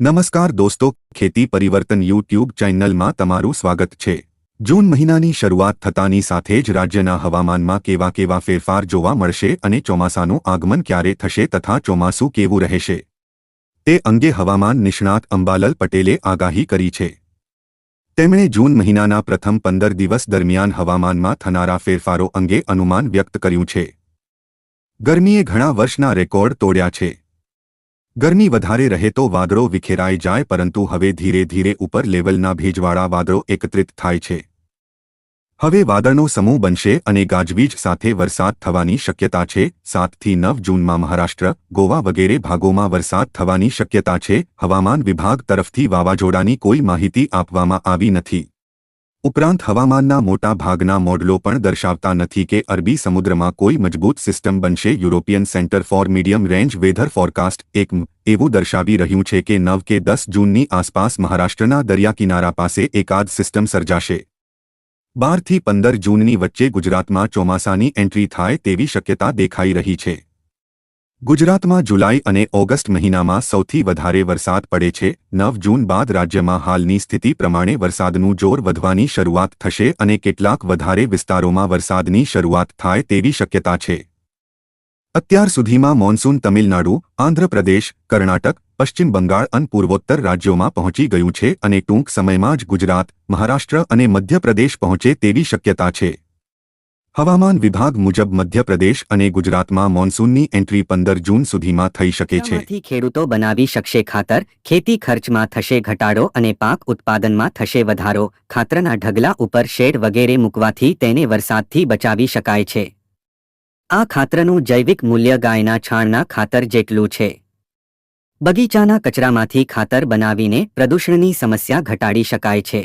નમસ્કાર દોસ્તો, ખેતી પરિવર્તન યુટ્યુબ ચેનલમાં તમારું સ્વાગત છે. જૂન મહિનાની શરૂઆત થતાની સાથે જ રાજ્યના હવામાનમાં કેવા કેવા ફેરફાર જોવા મળશે અને ચોમાસાનું આગમન ક્યારે થશે તથા ચોમાસું કેવું રહેશે? તે અંગે હવામાન નિષ્ણાત અંબાલાલ પટેલે આગાહી કરી છે. તેમણે જૂન મહિનાના પ્રથમ પંદર દિવસ દરમિયાન હવામાનમાં થનારા ફેરફારો અંગે અનુમાન વ્યક્ત કર્યું છે. ગરમીએ ઘણા વર્ષના રેકોર્ડ તોડ્યા છે. ગરમી વધારે રહે તો વાદળો વિખેરાઈ જાય પરંતુ હવે ધીરે ધીરે ઉપર લેવલના ભેજવાળા વાદળો એકત્રિત થાય છે. હવે વાદળનો સમૂહ બનશે અને ગાજવીજ સાથે વરસાદ થવાની શક્યતા છે. સાતથી નવ જૂનમાં મહારાષ્ટ્ર, ગોવા વગેરે ભાગોમાં વરસાદ થવાની શક્યતા છે. હવામાન વિભાગ તરફથી વાવાઝોડાની કોઈ માહિતી આપવામાં આવી નથી. ઉપરાંત હવામાનના મોટા ભાગના મોડલો પણ દર્શાવતા નથી કે અરબી સમુદ્રમાં કોઈ મજબૂત સિસ્ટમ બનશે. European centre for medium range weather forecast એક એવું દર્શાવી રહ્યું છે કે નવ કે દસ જૂનની આસપાસ મહારાષ્ટ્રના દરિયાકિનારા પાસે એકાદ સિસ્ટમ સર્જાશે. બારથી પંદર જૂનની વચ્ચે ગુજરાતમાં ચોમાસાની એન્ટ્રી થાય તેવી શક્યતા દેખાઈ રહી છે. ગુજરાતમાં જુલાઈ અને ઓગસ્ટ મહિનામાં સૌથી વધારે વરસાદ પડે છે. નવ જૂન બાદ રાજ્યમાં હાલની સ્થિતિ પ્રમાણે વરસાદનું જોર વધવાની શરૂઆત થશે અને કેટલાક વધારે વિસ્તારોમાં વરસાદની શરૂઆત થાય તેવી શક્યતા છે. અત્યાર સુધીમાં મોન્સૂન તમિલનાડુ, આંધ્રપ્રદેશ, કર્ણાટક, પશ્ચિમ બંગાળ અને પૂર્વોત્તર રાજ્યોમાં પહોંચી ગયું છે અને ટૂંક સમયમાં જ ગુજરાત, મહારાષ્ટ્ર અને મધ્યપ્રદેશ પહોંચે તેવી શક્યતા છે. હવામાન વિભાગ મુજબ મધ્યપ્રદેશ અને ગુજરાતમાં મોન્સૂનની એન્ટ્રી પંદર જૂન સુધીમાં થઈ શકે છે. ખેડૂતો બનાવી શકશે ખાતર, ખેતી ખર્ચમાં થશે ઘટાડો અને પાક ઉત્પાદનમાં થશે વધારો. ખાતરના ઢગલા ઉપર શેડ વગેરે મૂકવાથી તેને વરસાદથી બચાવી શકાય છે. આ ખાતરનું જૈવિક મૂલ્ય ગાયના છાણના ખાતર જેટલું છે. બગીચાના કચરામાંથી ખાતર બનાવીને પ્રદૂષણની સમસ્યા ઘટાડી શકાય છે.